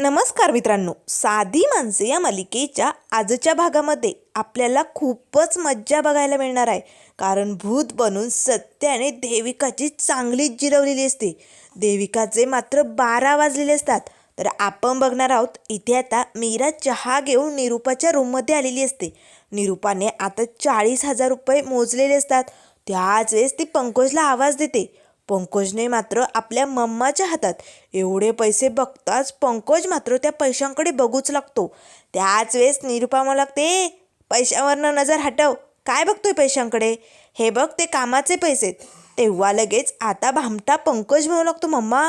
नमस्कार मित्रांनो साधी माणसे या मालिकेच्या आजच्या भागामध्ये आपल्याला खूपच मज्जा बघायला मिळणार आहे. कारण भूत बनून सत्याने देविकाची चांगलीच जिरवलेली असते. देविकाचे मात्र बारा वाजलेले असतात. तर आपण बघणार आहोत इथे आता मीरा चहा घेऊन निरूपाच्या रूममध्ये आलेली असते. निरूपाने आता चाळीस हजार रुपये मोजलेले असतात. त्याच वेळेस ती पंकजला आवाज देते. पंकजने मात्र आपल्या मम्माच्या हातात. एवढे पैसे बघताच पंकज मात्र त्या पैशांकडे बघूच लागतो. त्याच वेळेस निरुपा मला लागते पैशावरनं नजर हटव. काय बघतोय पैशांकडे? हे बघ ते कामाचे पैसे. तेव्हा लगेच आता भामटा पंकज म्हणू लागतो मम्मा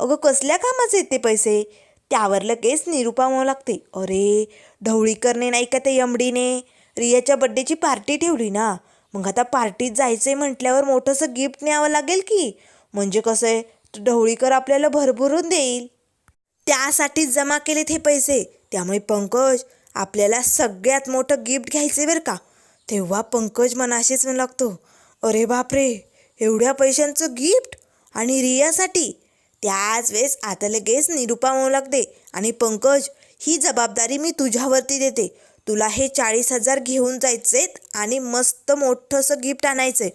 अगं कसल्या कामाचे आहेत ते पैसे? त्यावर लगेच निरुपा म्हणू लागते अरे ढवळीकरने नाही का ते यमडीने? रियाच्या बड्डेची पार्टी ठेवली ना? मग आता पार्टीत जायचंय म्हटल्यावर मोठंसं गिफ्ट न्यावं लागेल की? म्हणजे कसं आहे? तो ढवळीकर आपल्याला भरभरून देईल. त्यासाठीच जमा केलेत हे पैसे. त्यामुळे पंकज आपल्याला सगळ्यात मोठं गिफ्ट घ्यायचे बरं का? तेव्हा पंकज मनाशीच म्हणू लागतो अरे बापरे! एवढ्या पैशांचं गिफ्ट? आणि रियासाठी? त्याच वेळेस आता लगेच निरुपा म्हणू लागते आणि पंकज ही जबाबदारी मी तुझ्यावरती देते. तुला हे चाळीस हजार घेऊन जायचे आणि मस्त मोठंसं गिफ्ट आणायचंय.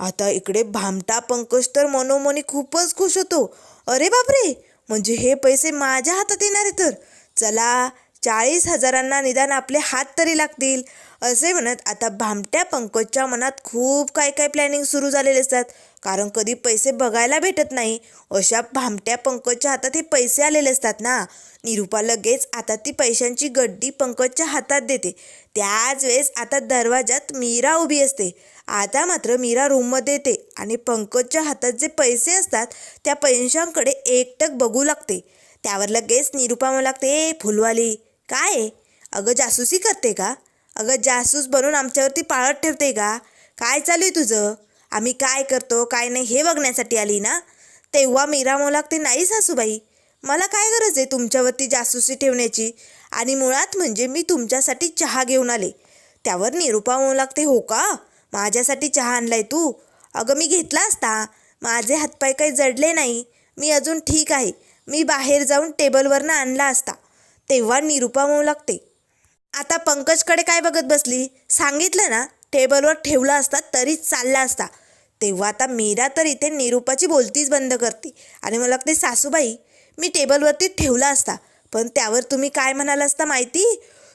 आता इकडे भामटा पंकज तर मनोमनी खूपच खुश होतो. अरे बापरे! म्हणजे हे पैसे माझ्या हातात येणार आहे तर. चला चाळीस हजारांना निदान आपले हात तरी लागतील. असे म्हणत आता भामट्या पंकजच्या मनात खूप काय काय प्लॅनिंग सुरू झालेले असतात. कारण कधी पैसे बघायला भेटत नाही. अशा भामट्या पंकजच्या हातात हे पैसे आलेले असतात ना. निरुपा लगेच आता ती पैशांची गड्डी पंकजच्या हातात देते. त्याच वेळेस आता दरवाजात मीरा उभी असते. आता मात्र मीरा रूममध्ये येते आणि पंकजच्या हातात जे पैसे असतात त्या पैशांकडे एकटक बघू लागते. त्यावर लगेच निरुपा म्हणू लागते "ए, फुलवाली काय आहे? अगं जासूसी करते का? अगं जासूस बनून आमच्यावरती पाळत ठेवते का? काय चालू आहे तुझं? आम्ही काय करतो काय नाही हे बघण्यासाठी आली ना? तेव्हा मीरा म्हणू लागते नाही सासूबाई मला काय गरज आहे तुमच्यावरती जासूसी ठेवण्याची? आणि मुळात म्हणजे मी तुमच्यासाठी चहा घेऊन आले. त्यावर निरुपा म्हणू लागते हो का? माझ्यासाठी चहा आणलाय तू? अगं मी घेतला असता. माझे हातपाय काही जडले नाही. मी अजून ठीक आहे. मी बाहेर जाऊन टेबलवरनं आणला असता. तेव्हा निरुपा म्हणू लागते आता पंकजकडे काय बघत बसली? सांगितलं ना टेबलवर ठेवला असता तरीच चालला असता. तेव्हा आता मीरा तर इथे निरुपाची बोलतीच बंद करते. आणि मला लागते सासूबाई मी टेबलवरती ठेवला असता पण त्यावर तुम्ही काय म्हणाला असता माहिती?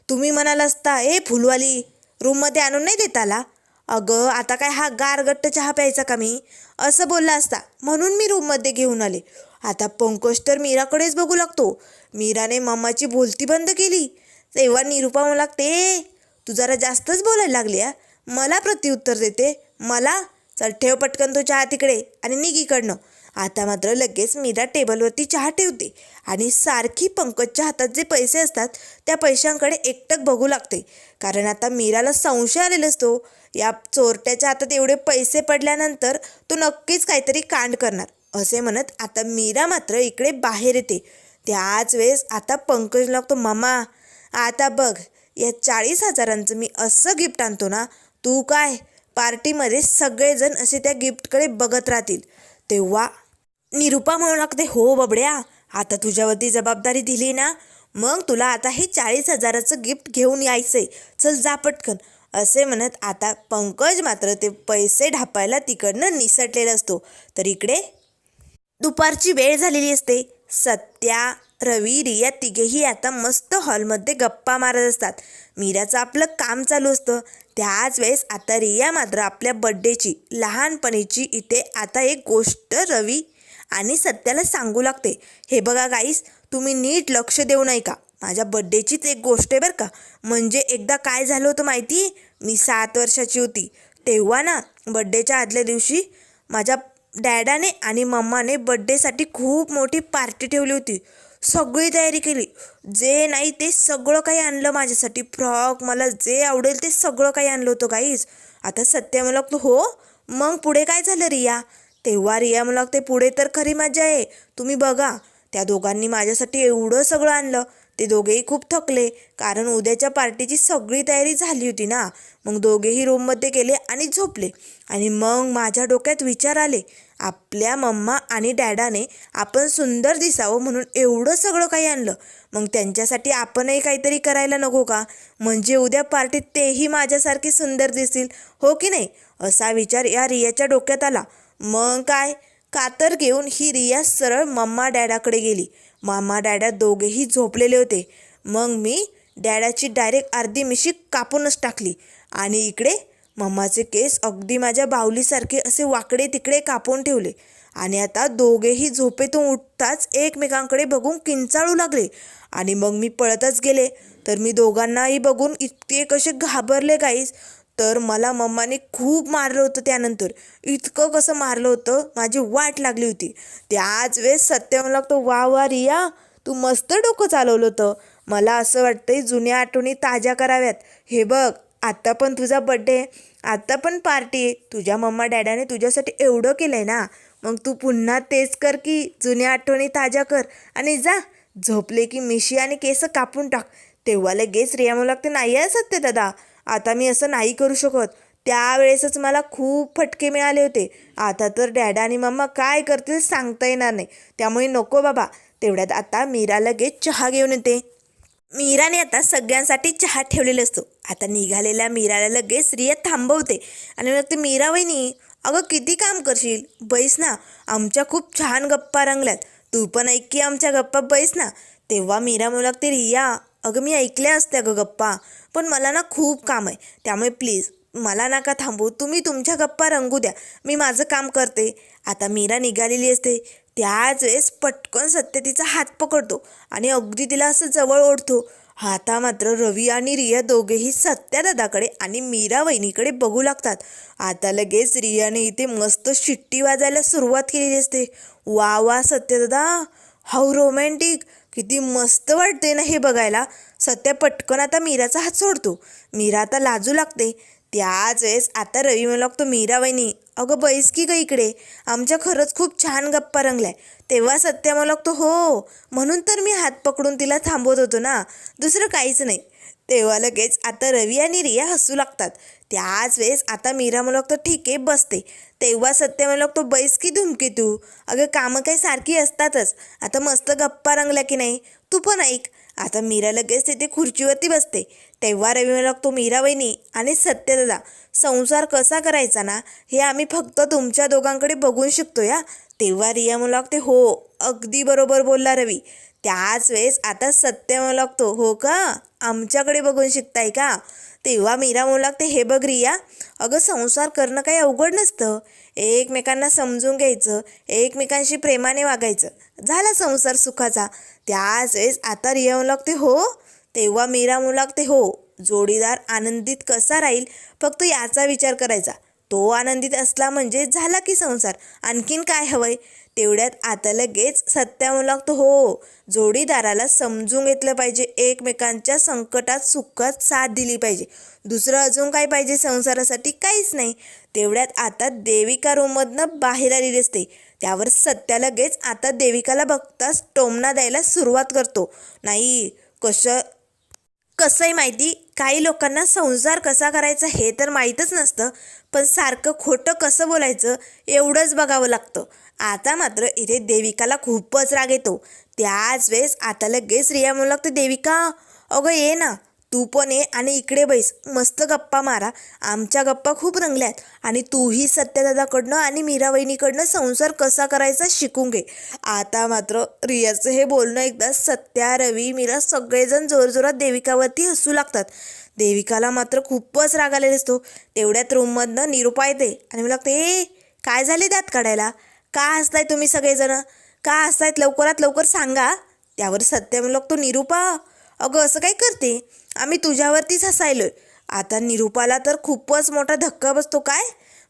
तुम्ही म्हणाल असता ए फुलवाली रूममध्ये आणून नाही देताला अगं आता काय हा गारगट्ट चहा प्यायचा का मी? असं बोलला असता म्हणून मी रूममध्ये घेऊन आले. आता पंकज तर मीराकडेच बघू लागतो. मीराने मम्माची बोलती बंद केली. तेव्हा निरुपा म्हणू लागते तू जरा जास्तच बोलायला लागली मला प्रत्युत्तर देते. मला चल ठेव पटकन तो चहा तिकडे आणि निघ इकडनं. आता मात्र लगेच मीरा टेबलवरती चहा ठेवते आणि सारखी पंकजच्या हातात जे पैसे असतात त्या पैशांकडे एकटक बघू लागते. कारण आता मीराला संशय आलेला असतो या चोरट्याच्या हातात एवढे पैसे पडल्यानंतर तो नक्कीच काहीतरी कांड करणार. असे म्हणत आता मीरा मात्र इकडे बाहेर येते. त्याच वेळेस आता पंकज लागतो मामा आता बघ या चाळीस हजारांचं मी असं गिफ्ट आणतो ना तू काय पार्टीमध्ये सगळेजण असे त्या गिफ्टकडे बघत राहतील. तेव्हा निरुपा म्हणू लागते हो बबड्या आता तुझ्यावरती जबाबदारी दिली ना मग तुला आता हे चाळीस हजाराचं गिफ्ट घेऊन यायचंय. चल जा पटकन. असे म्हणत आता पंकज मात्र ते पैसे ढापायला तिकडनं निसटलेला असतो. तर इकडे दुपारची वेळ झालेली असते. सत्या रवी रिया तिघेही आता मस्त हॉलमध्ये गप्पा मारत असतात. मीराचं आपलं काम चालू असतं. त्याच वेळेस आता रिया मात्र आपल्या बड्डेची लहानपणीची इथे आता एक गोष्ट रवी आणि सत्याला सांगू लागते. हे बघा गाईस तुम्ही नीट लक्ष देऊ नाही का? माझ्या बड्डेचीच एक गोष्ट आहे बरं का? म्हणजे एकदा काय झालं होतं माहिती? मी सात वर्षाची होती. तेव्हा ना बड्डेच्या आदल्या दिवशी माझ्या डॅडाने आणि मम्माने बड्डेसाठी खूप मोठी पार्टी ठेवली होती. सगळी तयारी केली. जे नाही ते सगळं काही आणलं माझ्यासाठी. फ्रॉक मला जे आवडेल ते सगळं काही आणलं होतं काहीच आता सत्य मला हो मग पुढे काय झालं रिया? तेव्हा रिया मला ते पुढे तर खरी मजा आहे. तुम्ही बघा त्या दोघांनी माझ्यासाठी एवढं सगळं आणलं. ते दोघेही खूप थकले. कारण उद्याच्या पार्टीची सगळी तयारी झाली होती ना. मग दोघेही रूममध्ये गेले आणि झोपले. आणि मग माझ्या डोक्यात विचार आले. आपल्या मम्मा आणि डॅडाने आपण सुंदर दिसावं म्हणून एवढं सगळं काही आणलं. मग त्यांच्यासाठी आपणही काहीतरी करायला नको का? म्हणजे उद्या पार्टीत तेही माझ्यासारखे सुंदर दिसतील हो की नाही? असा विचार या रियाच्या डोक्यात आला. मग काय? कातर घेऊन ही रिया सरळ मम्मा डॅडाकडे गेली. मामा डॅडा दोघेही झोपलेले होते. मग मी डॅडाची डायरेक्ट अर्धी मिशी कापूनच टाकली. आणि इकडे मम्माचे केस अगदी माझ्या बाहुलीसारखे असे वाकडे तिकडे कापून ठेवले. आणि आता दोघेही झोपेतून उठताच एकमेकांकडे बघून किंचाळू लागले. आणि मग मी पळतच गेले. तर मी दोघांनाही बघून इतके कसे घाबरले काहीच तर मला मम्माने खूप मारलं होतं त्यानंतर. इतकं कसं मारलं होतं माझी वाट लागली होती. त्याच वेळेस सत्य मला लागतो वा वा रिया तू मस्त डोकं चालवलं होतं. मला असं वाटतंय जुन्या आठवणी ताज्या कराव्यात. हे बघ आत्ता पण तुझा बड्डे आत्ता पण पार्टी तुझ्या मम्मा डॅडाने तुझ्यासाठी एवढं केलं आहे ना. मग तू पुन्हा तेच कर की जुन्या आठवणी ताज्या कर. आणि जा झोपले की मिशी आणि केस कापून टाक. तेव्हा लगेच रियामू लागते नाही आहे सत्य दादा. आता मी असं नाही करू शकत. त्यावेळेसच मला खूप फटके मिळाले होते. आता तर डॅडा आणि मम्मा काय करतील सांगता येणार नाही. त्यामुळे नको बाबा. तेवढ्यात आता मीरा लगेच चहा घेऊन येते. मीराने आता सगळ्यांसाठी चहा ठेवलेला असतो. आता निघालेल्या मीराला लगेच रिया थांबवते. आणि मग ते मीरा वहिनी अगं किती काम करशील? बैस ना. आमच्या खूप छान गप्पा रंगल्यात. तू पण ऐक की आमच्या गप्पा बैस ना. तेव्हा मीरा म्हणू लागते रिया अगं मी ऐकल्या असत्या अगं गप्पा. पण मला ना खूप काम आहे. त्यामुळे प्लीज मला नका थांबू तुम्ही तुमच्या गप्पा रंगू द्या. मी माझं काम करते. आता मीरा निघालेली असते. त्याच वेळेस पटकन सत्य तिचा हात पकडतो आणि अगदी तिला असं जवळ ओढतो. आता मात्र रवी आणि रिया दोघेही सत्यादादाकडे आणि मीरा वहिनीकडे बघू लागतात. आता लगेच रियाने इथे मस्त शिट्टी वाजायला सुरुवात केलेली असते. वा वा सत्यदादा हाऊ रोमॅन्टिक किती मस्त वाटते ना हे बघायला. सत्या पटकन आता मीराचा हात सोडतो. मीरा आता लाजू लागते. त्याच वेळेस आता रवी म्हणू लागतो मीरा वहिनी अगं बैस की ग इकडे. आमच्या खरंच खूप छान गप्पा रंगल्या. तेव्हा सत्या म्हणू लागतो हो. म्हणून तर मी हात पकडून तिला थांबवत होतो ना. दुसरं काहीच नाही. तेव्हा लगेच आता रवी आणि रिया हसू लागतात. त्याच वेळेस आता मीरा म्हणू लागतो ठीक आहे बसते. तेव्हा सत्य म्हणू लागतो बैस की धुमकी तू. अगं कामं काही सारखी असतातच. आता मस्त गप्पा रंगल्या की नाही? तू पण ऐक. आता मीरा लगेच तिथे खुर्चीवरती बसते. तेव्हा रवी लागतो मीरा वहिनी आणि सत्यदादा संसार कसा करायचा ना हे आम्ही फक्त तुमच्या दोघांकडे बघून शिकतो या तेव्हा रिया म्हणू लागते हो अगदी बरोबर बोलला रवी. त्याच वेळेस आता सत्य म्हणू लागतो हो का? आमच्याकडे बघून शिकताय का? तेव्हा मीरा म्हणू लागते हे बघ रिया अगं संसार करणं काही अवघड नसतं. एकमेकांना समजून घ्यायचं एकमेकांशी प्रेमाने वागायचं. झाला संसार सुखाचा. त्याच वेळेस आता रिया म्हणू लागते हो तेव्हा मीरा म्हणू लागते हो. जोडीदार आनंदित कसा राहील? फक्त याचा विचार करायचा. तो आनंदित असला म्हणजे झाला की संसार. आणखीन काय हवंय? तेवढ्यात आता लगेच सत्या लागतो. हो जोडीदाराला समजून घेतलं पाहिजे. एकमेकांच्या संकटात सुखात साथ दिली पाहिजे. दुसरं अजून काय पाहिजे संसारासाठी? काहीच नाही. तेवढ्यात आता देविका रूममधनं बाहेर आलेली असते त्यावर सत्या लगेच आता देविकाला बघताच टोमना द्यायला सुरुवात करतो. नाही कसं कसंही माहिती? काही लोकांना संसार कसा करायचा हे तर माहीतच नसतं. पण सारखं खोटं कसं बोलायचं एवढंच बघावं लागतं. आता मात्र इथे देविकाला खूपच राग येतो. त्याच वेळेस आता लगेच रिया म्हणू लागते देविका अगं ये ना तू पण ये आणि इकडे बैस मस्त गप्पा मारा. आमच्या गप्पा खूप रंगल्यात आणि तूही सत्यदादाकडनं आणि मीरा वहिनीकडनं संसार कसा करायचा शिकून घे. आता मात्र रियाचं हे बोलणं एकदा सत्या रवी मीरा सगळेजण जोरजोरात देविकावरती हसू लागतात. देविकाला मात्र खूपच राग आलेला असतो तेवढ्यात रूममधनं निरुपा येते आणि मला लागते ए काय झाले दात काढायला? का हसताय तुम्ही सगळेजणं? का हसतायत? लवकरात लवकर सांगा. त्यावर सत्य म्हणू लागतो निरुपा अगं असं काय करते? आम्ही तुझ्यावरतीच हसायलोय. आता निरुपाला तर खूपच मोठा धक्का बसतो काय?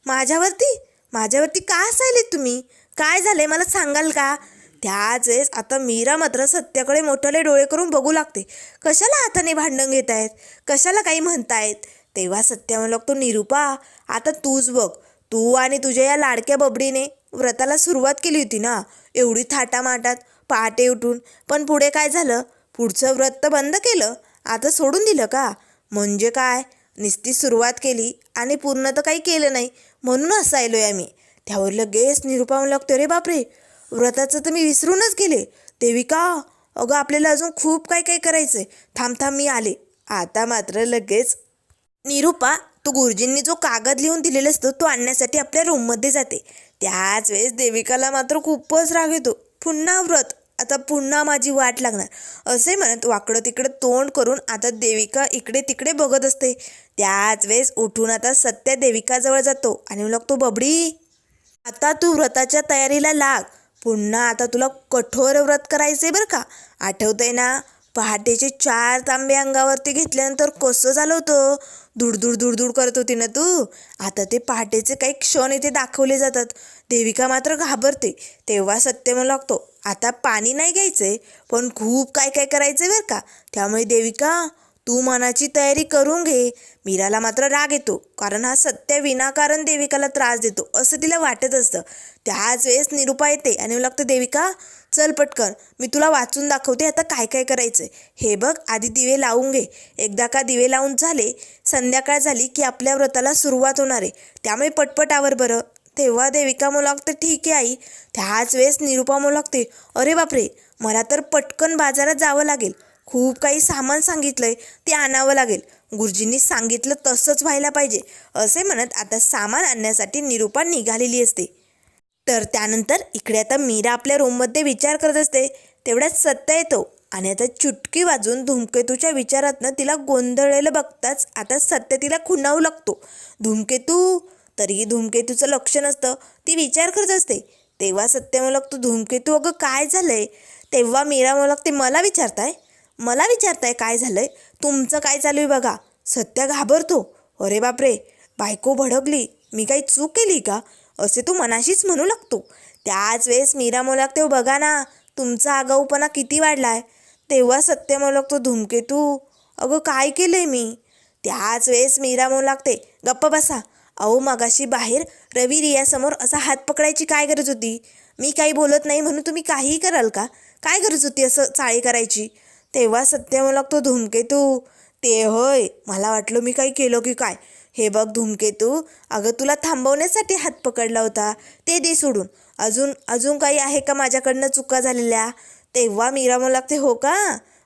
माझ्यावरती? माझ्यावरती का हसायले तुम्ही? काय झाले मला सांगाल का? त्याच वेळेस आता मीरा मात्र सत्याकडे मोठ्याले डोळे करून बघू लागते. कशाला हाताने भांडण घेत आहेत कशाला काही म्हणतायत? तेव्हा सत्या म्हणू तू निरुपा आता तूच बघ. तू आणि तुझ्या या लाडक्या बबडीने व्रताला सुरुवात केली होती ना एवढी थाटामाटात पहाटे उठून. पण पुढे काय झालं? पुढचं व्रत तर बंद केलं? आता सोडून दिलं का? म्हणजे काय? नुसती सुरुवात केली आणि पूर्ण तर काही केलं नाही. म्हणून असायलोय आम्ही. त्यावर लगेच निरुपावून लागतो रे बापरे. व्रताचं तर मी विसरूनच गेले. देविका अगं आपल्याला अजून खूप काय काय करायचंय. थांब थांब मी आले. आता मात्र लगेच निरुपा तू गुरुजींनी जो कागद लिहून दिलेला असतो तो आणण्यासाठी आपल्या रूममध्ये जाते. त्याच वेळेस देविकाला मात्र खूपच राग येतो. पुन्हा व्रत. आता पुन्हा माझी वाट लागणार. असे म्हणत वाकडं तिकडं तोंड करून आता देविका इकडे तिकडे बघत असते. त्याच वेळेस उठून आता सत्या देविकाजवळ जातो आणि म्हणू लागतो बबडी आता तू व्रताच्या तयारीला लाग. पुन्हा आता तुला कठोर व्रत करायचे बरं का? आठवतंय ना? पहाटेचे चार तांबे अंगावरती घेतल्यानंतर कसं झालं होतं? धुडधुड धुडधुड करत होती ना तू? आता ते पहाटेचे काही क्षण इथे दाखवले जातात. देविका मात्र घाबरते. तेव्हा सत्य लागतो आता पाणी नाही घ्यायचंय पण खूप काय काय करायचं बरं का? त्यामुळे देविका तू मनाची तयारी करून घे. मीराला मात्र राग येतो कारण हा सत्य विनाकारण देविकाला त्रास देतो असं तिला वाटत असतं. त्याच वेळेस निरुपा येते आणि लागतं देविका चल पटकन मी तुला वाचून दाखवते आता काय काय करायचं हे बघ आधी दिवे लावून घे. एकदा का दिवे लावून झाले संध्याकाळ झाली की आपल्या व्रताला सुरुवात होणार आहे. त्यामुळे पटपट आवर बरं. तेव्हा देविका म्हणू लागते ठीक आहे आई. त्याच वेळेस निरुपा म्हणू लागते अरे बापरे मला तर पटकन बाजारात जावं लागेल. खूप काही सामान सांगितलंय ते आणावं लागेल. गुरुजींनी सांगितलं तसंच व्हायला पाहिजे. असे म्हणत आता सामान आणण्यासाठी निरुपा निघालेली असते. तर त्यानंतर इकडे आता मीरा आपल्या रूममध्ये विचार करत असते. तेवढ्यात सत्य येतो आणि आता चुटकी वाजून धूमकेतूच्या विचारातनं तिला गोंधळलेलं बघताच आता सत्य तिला खुणावू लागतो. धूमकेतू? तरीही धूमकेतूचं लक्ष नसतं. ती विचार करत असते. तेव्हा सत्य म्हणू लागतो धूमकेतू अगं काय झालंय? तेव्हा मीरा म्हणू लागते मला विचारताय? मला विचारताय काय झालंय? तुमचं काय चालू आहे बघा. सत्य घाबरतो. अरे बापरे बायको भडकली. मी काही चूक केली का? असे तू मनाशीच म्हणू लागतो. त्याच वेळेस मीरा म्हणू लागते बघा ना तुमचा आगाऊपणा किती वाढला आहे तेव्हा सत्य मोलागतो धूमकेतू. अगं काय केलंय मी? त्याच वेळेस मीरा म्हणू लागते गप्प बसा. अहो मगाशी बाहेर रवी रियासमोर असा हात पकडायची काय गरज होती? मी काही बोलत नाही म्हणून तुम्ही काहीही कराल का? काय गरज होती असं चाळी करायची? तेव्हा सत्य मला लागतो धूमकेतू. ते होय मला वाटलं मी काही केलं की काय? हे बघ धूमकेतू अगं तुला थांबवण्यासाठी हात पकडला होता ते दे सोडून. अजून अजून काही आहे का माझ्याकडनं चुका झालेल्या? तेव्हा मीरा म्हणू लागते हो का?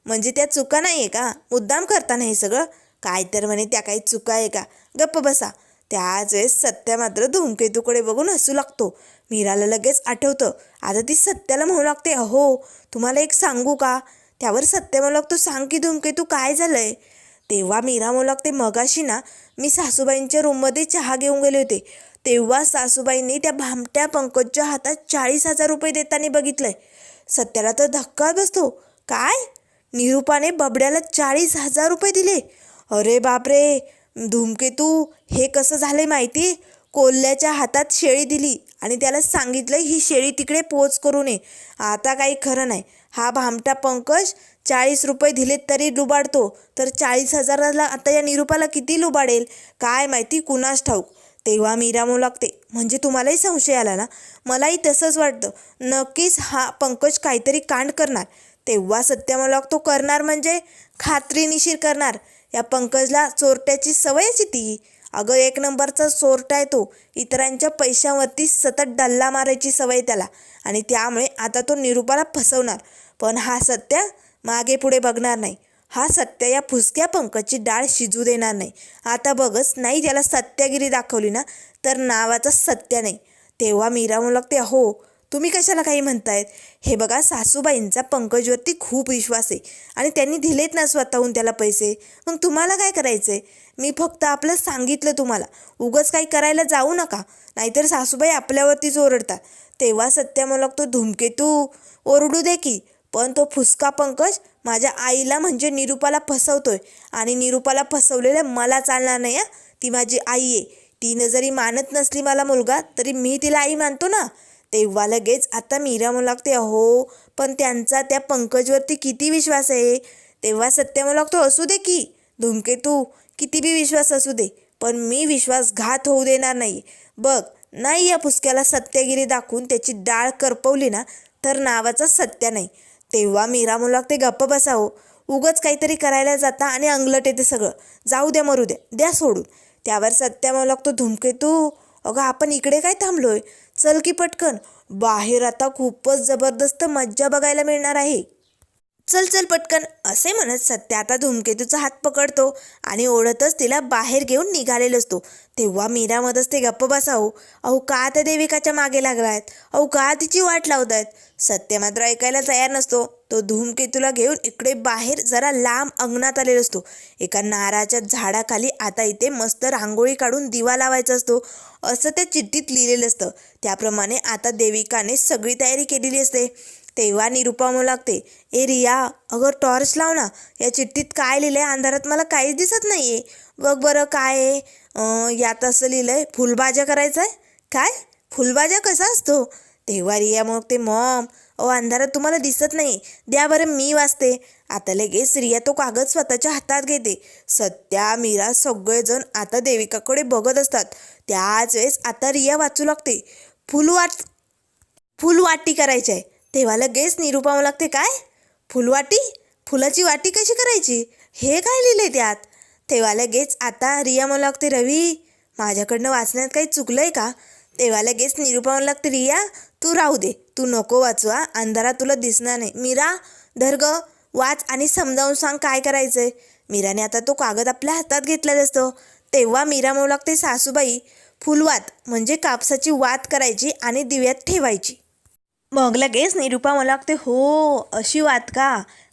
म्हणजे त्या चुका नाही आहे का? मुद्दाम करताना हे सगळं? काय तर म्हणे त्या काही चुका आहे का? गप्प बसा. त्याच वेळेस सत्या मात्र धूमकेतूकडे बघून हसू लागतो. मीराला लगेच आठवतं आता ती सत्याला म्हणू लागते अहो तुम्हाला एक सांगू का? त्यावर सत्य म्हणू लागतो सांग की धूमकेतू काय झालंय? तेव्हा मीरा म्हणू ते मगाशी ना मी सासूबाईंच्या रूममध्ये चहा घेऊन गेले होते. तेव्हा सासूबाईंनी त्या भामट्या पंकजच्या हातात चाळीस हजार रुपये देताना बघितलंय. सत्याला तर धक्का बसतो. काय? निरूपाने बबड्याला चाळीस हजार रुपये दिले. अरे बापरे! धूमकेतू हे कसं झालंय माहिती? कोल्ह्याच्या हातात शेळी दिली आणि त्याला सांगितलं ही शेळी तिकडे पोच करू नये. आता काही खरं नाही. हा भामटा पंकज चाळीस रुपये दिलेत तरी लुबाडतो. तर चाळीस हजाराला आता या निरूपाला किती लुबाडेल? काय माहिती? कुणास ठाऊक. तेव्हा मी रामू लागते म्हणजे तुम्हालाही संशय आला ना? मलाही तसंच वाटतं. नक्कीच हा पंकज काहीतरी कांड करणार. तेव्हा सत्य मला लागतो करणार म्हणजे? खात्रीनिशीर करणार. या पंकजला चोरट्याची सवयच आहे ती अगं एक नंबरचा चोरटा आहे तो. इतरांच्या पैशावरती सतत डल्ला मारायची सवय त्याला. आणि त्यामुळे आता तो निरूपाला फसवणार. पण हा सत्य मागे पुढे बघणार नाही. हा सत्य या फुसक्या पंकजची डाळ शिजू देणार नाही. आता बघच नाही त्याला सत्यागिरी दाखवली ना तर नावाचा सत्य नाही. तेव्हा मीरा म्हणू लागते हो तुम्ही कशाला काही म्हणतायत? हे बघा सासूबाईंचा पंकजवरती खूप विश्वास आहे आणि त्यांनी दिलेत ना स्वतःहून त्याला पैसे. मग तुम्हाला काय करायचं आहे मी फक्त आपलं सांगितलं तुम्हाला. उगच काही करायला जाऊ नका. नाहीतर सासूबाई आपल्यावरतीच ओरडतात. तेव्हा सत्य म्हणू लागतो धुमकेतू ओरडू दे की. पण तो फुसका पंकज माझ्या आईला म्हणजे निरूपाला फसवतोय. आणि निरूपाला फसवलेलं मला चालणार नाही हं. ती माझी आई आहे. तिनं जरी मानत नसली मला मुलगा तरी मी तिला आई मानतो ना. तेव्हा लगेच आता मीरा म्हणू लागते अहो पण त्यांचा त्या पंकजवरती किती विश्वास आहे? तेव्हा सत्य म्हणू लागतो असू दे की. धूमकेतू किती बी विश्वास असू दे पण मी विश्वासघात होऊ देणार नाही. बघ नाही या फुसक्याला सत्यागिरी दाखवून त्याची डाळ करपवली ना तर नावाचा सत्य नाही. तेव्हा मीरा मुलाक ते गप्प बसावं. उगच काहीतरी करायला जाता आणि अंगलट येते सगळं. जाऊ द्या मरू द्या. द्या सोडून. त्यावर सत्या तो लागतो धूमकेतू अगं आपण इकडे काय थांबलोय? चल की पटकन. बाहेर आता खूपच जबरदस्त मज्जा बघायला मिळणार आहे. चल चल पटकन असे म्हणत सत्य आता धूमकेतूचा हात पकडतो आणि ओढतच तिला बाहेर घेऊन निघालेलो असतो. तेव्हा मीरामध्येच ते गप्प बसावं अहो. का त्या देविकाच्या मागे लागलायत? अहो का तिची वाट लावतायत? सत्य मात्र ऐकायला तयार नसतो. तो धूमकेतूला घेऊन इकडे बाहेर जरा लांब अंगणात आलेला असतो. एका नाराच्या झाडाखाली आता इथे मस्त रांगोळी काढून दिवा लावायचा असतो. असं त्या चिठ्ठीत लिहिलेलं असतं. त्याप्रमाणे आता देविकाने सगळी तयारी केलेली असते. तेव्हा निरुपा लागते ए रिया अगं टॉर्च लाव ना या चिठ्ठीत काय लिहिलं आहे अंधारात मला काहीच दिसत नाही आहे बघ बरं काय आहे? यात असं लिहिलं आहे फुलभाज्या करायचं आहे काय? फुलभाज्या कसा असतो? तेव्हा रिया मग ते मॉम अहो अंधारात तुम्हाला दिसत नाही द्या बरं मी वाचते. आता लगेच रिया तो कागद स्वतःच्या हातात घेते. सत्या मीरा सगळेजण आता देविकाकडे बघत असतात. त्याच वेळेस आता रिया वाचू लागते. फुल फुलवाट फुलवाटी करायची आहे तेव्हा लगेच निरूपा लागते काय? फुलवाटी फुलाची वाटी कशी करायची? हे काय लिहिलंय त्यात? तेव्हा लगेच आता रिया म्हणू लागते रवी माझ्याकडनं वाचण्यात काही चुकलंय का? तेव्हा लगेच निरूपा म्हणू लागते रिया तू राहू दे. तू नको वाचवा अंधारात तुला दिसणार नाही. मीरा धर्ग वाच आणि समजावून सांग काय करायचंय. मीराने आता तो कागद आपल्या हातात घेतलेला असतो. तेव्हा मीरा म्हणू लागते सासूबाई फुलवात म्हणजे कापसाची वात करायची आणि दिव्यात ठेवायची. मग लगेच निरूपा मला लागते हो अशी वात का?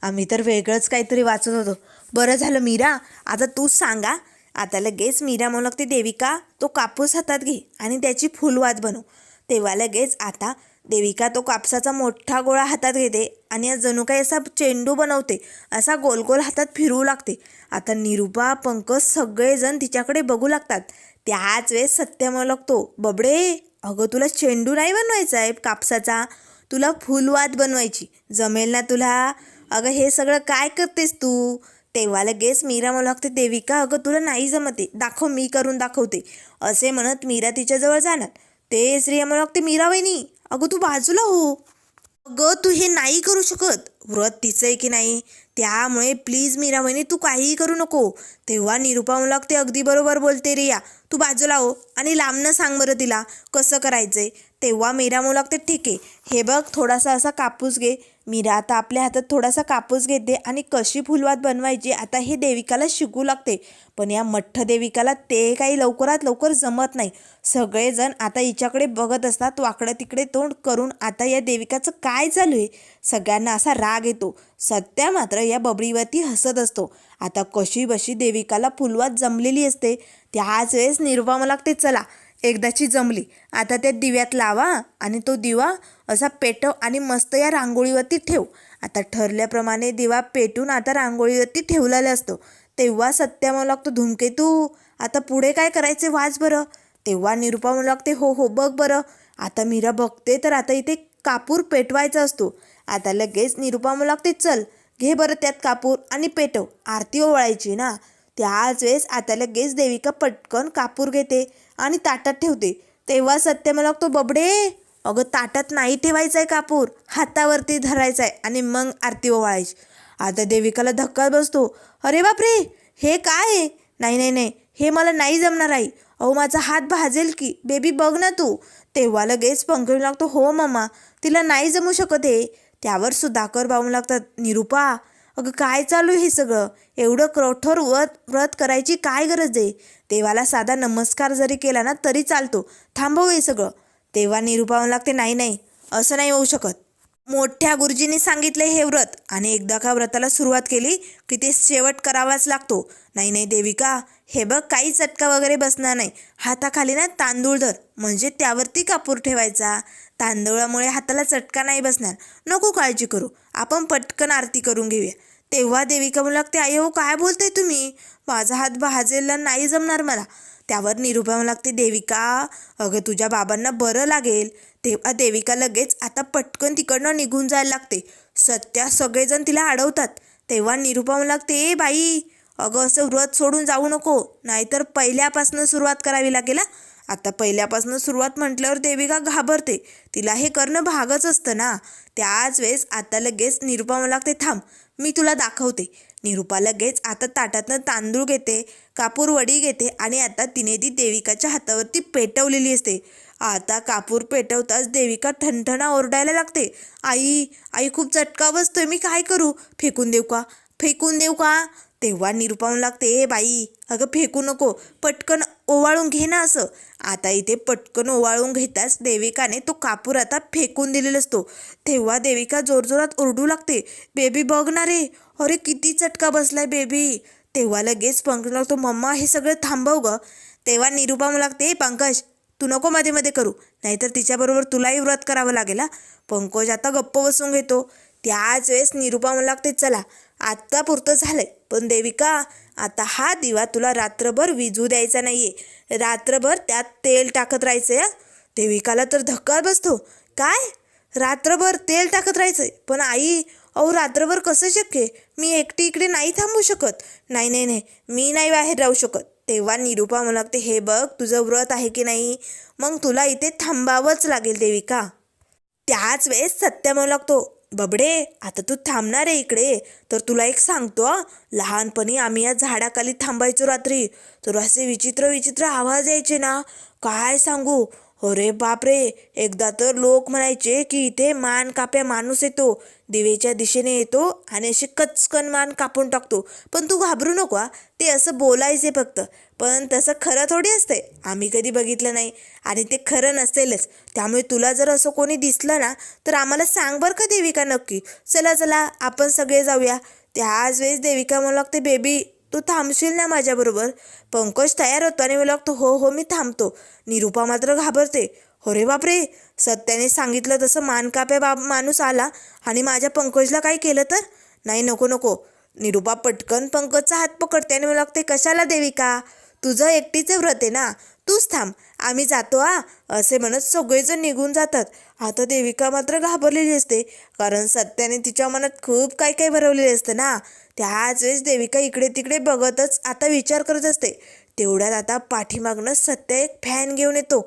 आम्ही तर वेगळंच काहीतरी वाचत होतो. बरं झालं मीरा आता तूच सांगा. आता लगेच मीरा म्हणू लागते देविका तो कापूस हातात घे आणि त्याची फुलवात बनव. तेव्हा लगेच आता देविका तो कापसाचा मोठा गोळा हातात घेते आणि जणू काही असा चेंडू बनवते असा गोल गोल हातात फिरवू लागते. आता निरूपा पंकज सगळेजण तिच्याकडे बघू लागतात. त्याच वेळेस सत्य म्हणू लागतो बबडे अगं तुला चेंडू नाही बनवायचा आहे कापसाचा? तुला फुलवात बनवायची. जमेल ना तुला. अगं हे सगळं काय करतेस तू? तेव्हा लगेच मीरा म्हणू लागते देविका अगं तुला नाही जमते. दाखव मी करून दाखवते. असे म्हणत मीरा तिच्याजवळ जाणार. ते श्रिया म्हणू लागते मीरा वहिनी अगं तू बाजूला हो. अगं तू हे नाही करू शकत. व्रत तिचं आहे की नाही? त्यामुळे प्लीज मीरा वहिनी तू काहीही करू नको. तेव्हा निरूपा म्हणू लागते अगदी बरोबर बोलते रिया. तू बाजूला हो आणि लांबनं सांग बरं तिला कसं करायचंय? तेव्हा मीरा म्हणू लागते ठीक आहे हे बघ थोडासा असा कापूस घे. मीरा आता आपल्या हातात थोडासा कापूस घेते आणि कशी फुलवात बनवायची आता हे देविकाला शिकू लागते. पण या मठ्ठ देविकाला ते काही लवकरात लवकर जमत नाही. सगळेजण आता हिच्याकडे बघत असतात वाकडं तिकडे तोंड करून आता या देविकाचं काय चालू आहे? सगळ्यांना असा राग येतो. सत्या मात्र या बबडीवरती हसत असतो. आता कशी बशी देविकाला फुलवात जमलेली असते त्याच वेळेस निर्वाम लागते चला एकदाची जमली. आता त्या दिव्यात लावा आणि तो दिवा असा पेटव आणि मस्त या रांगोळीवरती ठेव. आता ठरल्याप्रमाणे दिवा पेटून आता रांगोळीवरती ठेवलेला असतो. तेव्हा सत्या म्हणू लागतो धूमकेतू आता पुढे काय करायचे? वाच बरं. तेव्हा निरुपा म्हणू लागते हो हो बघ बरं. आता मीरा बघते तर आता इथे कापूर पेटवायचा असतो. आता लगेच निरुपा म्हणू लागते चल घे बरं त्यात कापूर आणि पेटव. आरती ओवाळायची ना. त्याच वेळेस आता लगेच देविका पटकन कापूर घेते आणि ताटात ठेवते. तेव्हा सत्य मला तो बबडे अगं ताटात नाही ठेवायचा आहे कापूर हातावरती धरायचा आहे आणि मग आरती ओवाळायची. आता देविकाला धक्का बसतो अरे बापरे हे काय आहे? नाही नाही नाही हे मला नाही जमणार आई. अहो माझा हात भाजेल की बेबी बघ ना तू. तेव्हा लगेच पंकज लागतो हो मम्मा तिला नाही जमू शकत हे. त्यावर सुधाकर बाबू लागतात निरुपा अगं काय चालू आहे हे सगळं? एवढं कठोर व्रत व्रत करायची काय गरज आहे? देवाला साधा नमस्कार जरी केला ना तरी चालतो. थांबव हे सगळं. तेव्हा निरुपा लागते. नाही नाही. असं नाही होऊ शकत. मोठ्या गुरुजींनी सांगितले हे व्रत आणि एकदा का व्रताला सुरुवात केली की ते शेवट करावाच लागतो. नाही नाही देविका हे बघ काही चटका वगैरे बसणार नाही. हाताखाली ना तांदूळ धर. म्हणजे त्यावरती कापूर ठेवायचा. तांदूळामुळे हाताला चटका नाही बसणार. नको काळजी करू. आपण पटकन आरती करून घेऊया. तेव्हा देविका म्हणू लागते आई हो काय बोलताय तुम्ही? माझा हात भाजेला नाही जमणार मला. त्यावर निरुपा म्हणू लागते देविका अगं तुझ्या बाबांना बरं लागेल. तेव्हा देविका लगेच आता पटकन तिकडनं निघून जायला लागते. सत्या सगळेजण तिला अडवतात. तेव्हा निरुपा म्हणू लागते ए बाई अगं असं व्रत सोडून जाऊ नको. नाहीतर पहिल्यापासून सुरुवात करावी लागेल हा. आता पहिल्यापासून सुरुवात म्हटल्यावर देविका घाबरते. तिला हे करणं भागच असतं ना. त्याच वेळेस आता लगेच निरुपा मला लागते थांब मी तुला दाखवते. निरुपा लगेच आता ताटातनं तांदूळ घेते कापूर वडी घेते आणि आता तिने ती देविकाच्या हातावरती पेटवलेली असते. आता कापूर पेटवताच देविका ठणठणा ओरडायला लागते. आई आई खूप चटका बसतोय मी काय करू? फेकून देऊ का? फेकून देऊ का? तेव्हा निरुपावून लागते ए बाई अगं फेकू नको पटकन ओवाळून घे ना असं. आता इथे पटकन ओवाळून घेताच देविकाने तो कापूर आता फेकून दिलेला असतो. तेव्हा देविका जोरजोरात ओरडू लागते बेबी बघ ना रे अरे किती चटका बसलाय बेबी. तेव्हा लगेच पंकज लागतो मम्मा हे सगळं थांबव ग. तेव्हा निरुपा लागते "ए, पंकज तू नको मध्ये मध्ये करू नाहीतर तिच्याबरोबर तुलाही व्रत करावं लागेल हा. पंकज आता गप्प बसून घेतो. त्याच वेळेस निरुपा लागते चला आत्ता पुरतं झालंय. पण देविका आता हा दिवा तुला रात्रभर विझू द्यायचा नाही आहे रात्रभर त्यात तेल टाकत राहायचंय देविकाला तर धक्का बसतो. काय? रात्रभर तेल टाकत राहायचंय. पण आई अहो रात्रभर कसं शक्य मी एकटी इकडे नाही थांबू शकत. नाही नाही नाही. मी नाही बाहेर राहू शकत. तेव्हा निरुपा म्हणू लागते हे बघ तुझं व्रत आहे की नाही? मग तुला इथे थांबावंच लागेल देविका. त्याच वेळेस सत्य म्हणू लागतो बबडे आता तू थांबणार आहे इकडे. तर तुला एक सांगतो लहानपणी आम्ही या झाडाखाली थांबायचो रात्री. तर असे विचित्र विचित्र आवाज यायचे ना. काय सांगू? अरे बापरे एकदा तर लोक म्हणायचे की इथे मान काप्या माणूस येतो. दिवेच्या दिशेने येतो आणि अशी कचकन मान कापून टाकतो. पण तू घाबरू नको हा. ते असं बोलायचे फक्त. पण तसं खरं थोडी असते. आम्ही कधी बघितलं नाही. आणि ते खरं नसेलच. त्यामुळे तुला जर असं कोणी दिसलं ना तर आम्हाला सांग बरं का देविका नक्की. चला चला आपण सगळे जाऊया. त्याच वेळेस देविका म्हणू लागते बेबी तू थांबशील ना माझ्याबरोबर? पंकज तयार होतो आणि मला लागतो हो हो मी थांबतो. निरुपा मात्र घाबरते. अरे बापरे! सत्याने सांगितलं तसं मानकाप्या बाब माणूस आला आणि माझ्या पंकजला काय केलं तर? नाही नको नको. निरुपा पटकन पंकजचा हात पकडते आणि मला लागते कशाला देविका? तुझं एकटीचं व्रत आहे ना? तूच थांब. आम्ही जातो आ असे म्हणत सगळेजण निघून जातात. आता देविका मात्र घाबरलेली असते कारण सत्याने तिच्या मनात खूप काही काही भरवलेले असतं ना? त्याच वेळेस देविका इकडे तिकडे बघतच आता विचार करत असते. तेवढ्यात आता पाठीमागनं सत्य एक फॅन घेऊन येतो.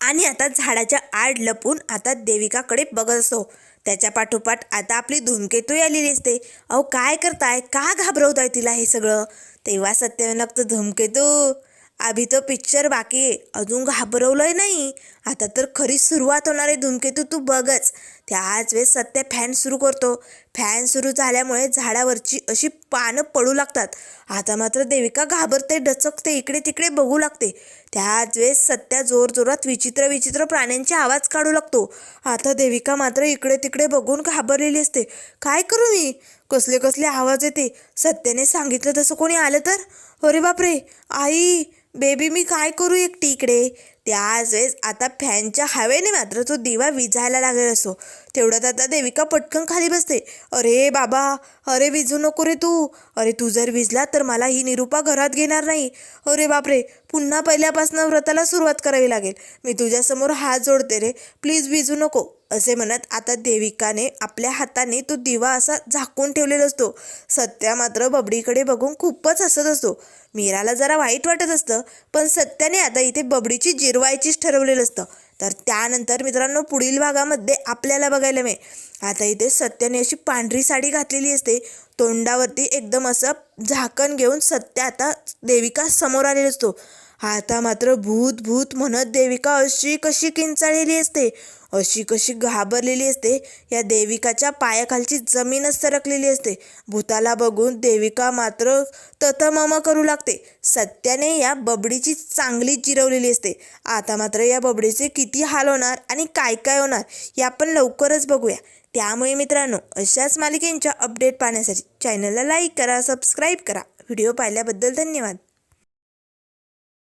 आणि आता झाडाच्या आड लपून आता देविकाकडे बघत असतो. त्याच्या पाठोपाठ आता आपली धूमकेतू आलेली असते. अहो काय करताय? का घाबरवताय तिला हे सगळं? तेव्हा सत्य लागतं धूमकेतू आभी तो पिक्चर बाकी आहे. अजून घाबरवलंय नाही. आता तर खरी सुरुवात होणार आहे धूमकेतू तू बघच. त्याच वेळेस सत्य फॅन सुरू करतो. फॅन सुरू झाल्यामुळे झाडावरची अशी पानं पडू लागतात. आता मात्र देविका घाबरते डचकते इकडे तिकडे बघू लागते. त्याच वेळेस सत्या जोर जोरात विचित्र विचित्र प्राण्यांचे आवाज काढू लागतो. आता देविका मात्र इकडे तिकडे बघून घाबरलेली असते. काय करू मी? कसले कसले आवाज येते? सत्याने सांगितलं तसं कोणी आलं तर? अरे बापरे! आई! बेबी मी काय करू एकटी इकडे? त्याच वेळेस आता फॅनच्या हवेने मात्र तो दिवा विजायला लागेल असो तेवढ्यात आता देविका पटकन खाली बसते. अरे बाबा अरे विजू नको रे तू. अरे तू जर विजला तर मला ही निरूपा घरात घेणार नाही. अरे बापरे पुन्हा पहिल्यापासून व्रताला सुरुवात करावी लागेल. मी तुझ्यासमोर हात जोडते रे. प्लीज विजू नको. असे म्हणत आता देविकाने आपल्या हाताने तो दिवा असा झाकून ठेवलेला असतो. सत्या मात्र बबडीकडे बघून खूपच हसत असतो. मीराला जरा वाईट वाटत असतं पण सत्याने आता इथे बबडीची जिरवायचीच ठरवलेलं असतं. तर त्यानंतर मित्रांनो पुढील भागामध्ये आपल्याला बघायला मिळेल. आता इथे सत्याने अशी पांढरी साडी घातलेली असते. तोंडावरती एकदम असं झाकण घेऊन सत्य आता देविका समोर आलेला असतो. आता मात्र भूत भूत म्हणत देविका अशी कशी किंचाळलेली असते? अशी कशी घाबरलेली असते? या देविकाच्या पायाखालची जमीनच सरकलेली असते. भूताला बघून देविका मात्र तथमम करू लागते. सत्याने या बबडीची चांगली जिरवलेली असते. आता मात्र या बबडीचे किती हाल होणार आणि काय काय होणार हे आपण लवकरच बघूया. त्यामुळे मित्रांनो अशाच मालिकेंच्या अपडेट पाहण्यासाठी चॅनलला लाईक करा सबस्क्राईब करा. व्हिडिओ पाहिल्याबद्दल धन्यवाद.